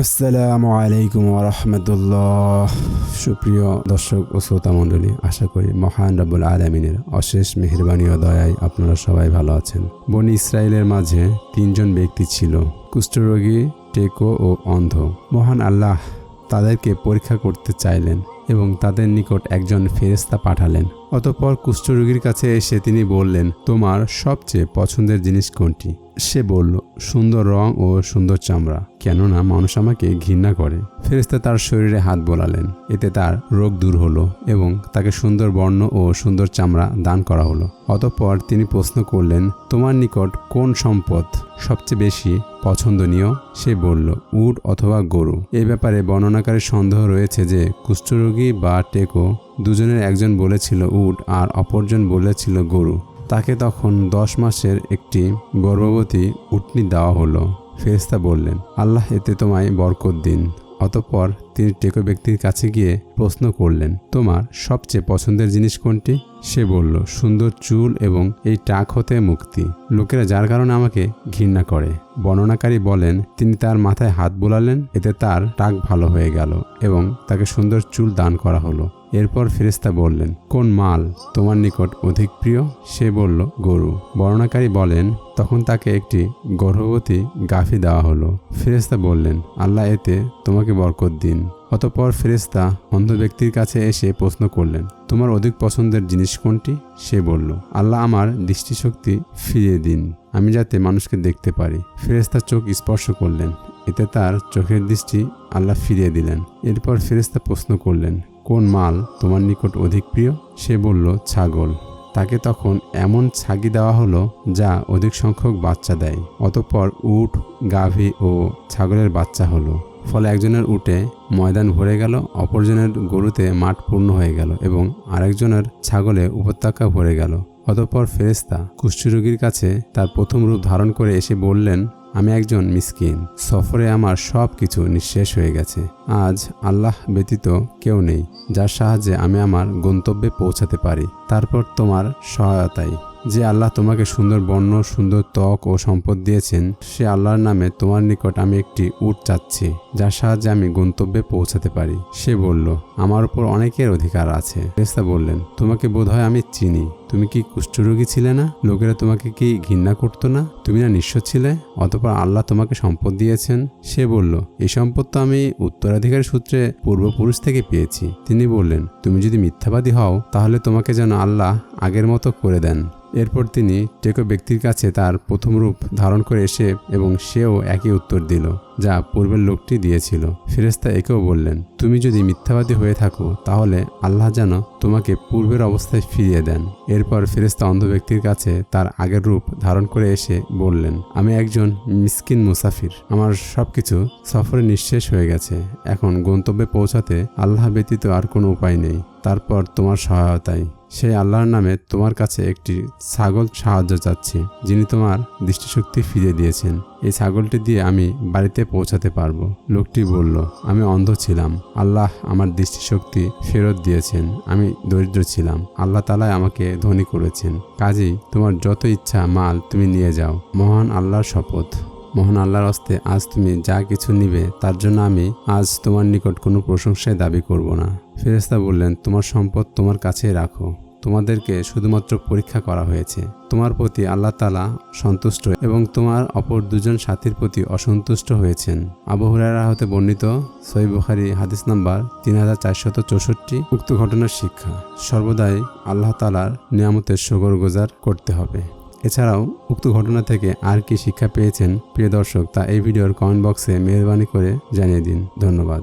আসসালামু আলাইকুম রহমতুল্লাহ। সুপ্রিয় দর্শক ও শ্রোতা মণ্ডলী, আশা করি মহান রাবুল আলমিনের অশেষ মেহরবানি ও দয়ায় আপনারা সবাই ভালো আছেন। বনি ইসরায়েলের মাঝে তিনজন ব্যক্তি ছিল, কুষ্ঠরোগী, টেকো ও অন্ধ। মহান আল্লাহ তাদেরকে পরীক্ষা করতে চাইলেন এবং তাদের নিকট একজন ফেরেস্তা পাঠালেন। অতঃপর কুষ্ঠরোগীর কাছে এসে তিনি বললেন, তোমার সবচেয়ে পছন্দের জিনিস কোনটি? সে বলল, সুন্দর রং ও সুন্দর চামড়া। কেননা মানুষ আমাকে ঘৃণা করে। ফেরেস্তা তার শরীরে হাত বোলালেন। এতে তার রোগ দূর হলো এবং তাকে সুন্দর বর্ণ ও সুন্দর চামড়া দান করা হলো। অতঃপর তিনি প্রশ্ন করলেন, তোমার নিকট কোন সম্পদ সবচেয়ে বেশি পছন্দনীয়? সে বলল, উট অথবা গরু। এ ব্যাপারে বর্ণনাকারী সন্দেহ রয়েছে যে, কুষ্ঠরোগী বা টেকো দুজনের একজন বলেছিল উট আর অপরজন বলেছিল গরু। তাকে তখন দশ মাসের একটি গর্ভবতী উটনি দেওয়া হলো। ফেরেস্তা বললেন, আল্লাহ এতে তোমায় বরকত দিন। অতঃপর তিনি টেকো ব্যক্তির কাছে গিয়ে প্রশ্ন করলেন, তোমার সবচেয়ে পছন্দের জিনিস কোনটি? সে বলল, সুন্দর চুল এবং এই টাক হতে মুক্তি। লোকেরা যার কারণে আমাকে ঘৃণা করে। বর্ণনাকারী বলেন, তিনি তার মাথায় হাত বোলালেন, এতে তার টাক ভালো হয়ে গেল এবং তাকে সুন্দর চুল দান করা হলো। এরপর ফেরেস্তা বললেন, কোন মাল তোমার নিকট অধিক প্রিয়? সে বলল, গরু। বর্ণাকারী বলেন, তখন তাকে একটি গর্ভবতী গাফি দেওয়া হলো। ফেরেস্তা বললেন, আল্লাহ এতে তোমাকে বরকত দিন। অতপর ফেরেস্তা অন্ধ ব্যক্তির কাছে এসে প্রশ্ন করলেন, তোমার অধিক পছন্দের জিনিস কোনটি? সে বলল, আল্লাহ আমার দৃষ্টিশক্তি ফিরিয়ে দিন, আমি যাতে মানুষকে দেখতে পারি। ফেরেস্তা চোখ স্পর্শ করলেন, এতে তার চোখের দৃষ্টি আল্লাহ ফিরিয়ে দিলেন। এরপর ফেরেস্তা প্রশ্ন করলেন কোন মাল তোমার নিকট অধিক প্রিয়? সে বলল, ছাগল। তাকে তখন এমন ছাগি দেওয়া হলো যা অধিক সংখ্যক বাচ্চা দেয়। অতঃপর উট, গাভী ও ছাগলের বাচ্চা হলো। ফলে একজনের উটে ময়দান ভরে গেল, অপরজনের গরুতে মাঠ পূর্ণ হয়ে গেল এবং আরেকজনের ছাগলে উপত্যকা ভরে গেল। অতঃপর ফেরেস্তা কুষ্ঠরোগীর কাছে তার প্রথম রূপ ধারণ করে এসে বললেন আমি একজন মিসকিন। সফরে আমার সব কিছু নিঃশেষ হয়ে গেছে। আজ আল্লাহ ব্যতীত কেউ নেই, যার সাহায্যে আমি আমার গন্তব্যে পৌঁছাতে পারি। তারপর তোমার সহায়তায়। যে আল্লাহ তোমাকে সুন্দর বর্ণ, সুন্দর ত্বক ও সম্পদ দিয়েছেন, সে আল্লাহর নামে তোমার নিকট আমি একটি উট চাচ্ছি। যার সাহায্যে আমি গন্তব্যে পৌঁছাতে পারি। সে বলল, আমার উপর অনেকের অধিকার আছে। ফেরেশতা বললেন, তোমাকে বোধহয় আমি চিনি। তুমি কি কুষ্ঠরোগী ছিলে না? লোকেরা তোমাকে কি ঘৃণা করতো না? তুমি না নিঃস্ব ছিলে? অতপর আল্লাহ তোমাকে সম্পদ দিয়েছেন? সে বলল এই সম্পদ তো আমি উত্তরাধিকার সূত্রে পূর্বপুরুষ থেকে পেয়েছি। তিনি বললেন, তুমি যদি মিথ্যাবাদী হও, তাহলে তোমাকে যেন আল্লাহ আগের মতো করে দেন। এরপর তিনি টেকো ব্যক্তির কাছে তার প্রথম রূপ ধারণ করে এসে এবং সেও একই উত্তর দিল। যা পূর্বের লোকটি দিয়েছিল। ফেরেস্তা একেও বললেন, তুমি যদি মিথ্যাবাদী হয়ে থাকো, তাহলে আল্লাহ যেন তোমাকে পূর্বের অবস্থায় ফিরিয়ে দেন। এরপর ফেরেস্তা অন্ধ ব্যক্তির কাছে তার আগের রূপ ধারণ করে এসে বললেন, আমি একজন মিসকিন মুসাফির। আমার সবকিছু সফরে নিঃশেষ হয়ে গেছে। এখন গন্তব্যে পৌঁছাতে আল্লাহ ব্যতীত আর কোনো উপায় নেই। তারপর তোমার সহায়তায়। সেই আল্লাহর নামে তোমার কাছে একটি ছাগল সাহায্য চাচ্ছি, যিনি তোমার দৃষ্টিশক্তি ফিরিয়ে দিয়েছেন। এই ছাগলটি দিয়ে আমি বাড়িতে পৌঁছাতে পারব। লোকটি বলল, আমি অন্ধ ছিলাম। আল্লাহ আমার দৃষ্টিশক্তি ফেরত দিয়েছেন। আমি দরিদ্র ছিলাম। আল্লাহ তালায় আমাকে ধনী করেছেন। কাজেই তোমার যত ইচ্ছা মাল তুমি নিয়ে যাও। মহান আল্লাহর শপথ। মহান আল্লাহর হস্তে আজ তুমি যা কিছু নিবে, তার জন্য আমি আজ তোমার নিকট কোনো প্রশংসায় দাবি করব না। ফেরেস্তা বললেন, তোমার সম্পদ তোমার কাছেই রাখো। তোমাদেরকে শুধুমাত্র পরীক্ষা করা হয়েছে। তোমার প্রতি আল্লাহ তালা সন্তুষ্ট এবং তোমার অপর দুজন সাথীর প্রতি অসন্তুষ্ট হয়েছেন। আবু হুরায়রা হতে বর্ণিত সই বুখারি হাদিস নাম্বার তিন হাজার চারশত চৌষট্টি, উক্ত ঘটনার শিক্ষা। সর্বদাই আল্লাহ তালার নিয়ামতের সগর গোজার করতে হবে। এছাড়াও, উক্ত ঘটনা থেকে আর কি শিক্ষা পেয়েছেন প্রিয় দর্শক তা এই ভিডিওর কমেন্ট বক্সে মেহরবানি করে জানিয়ে দিন। ধন্যবাদ।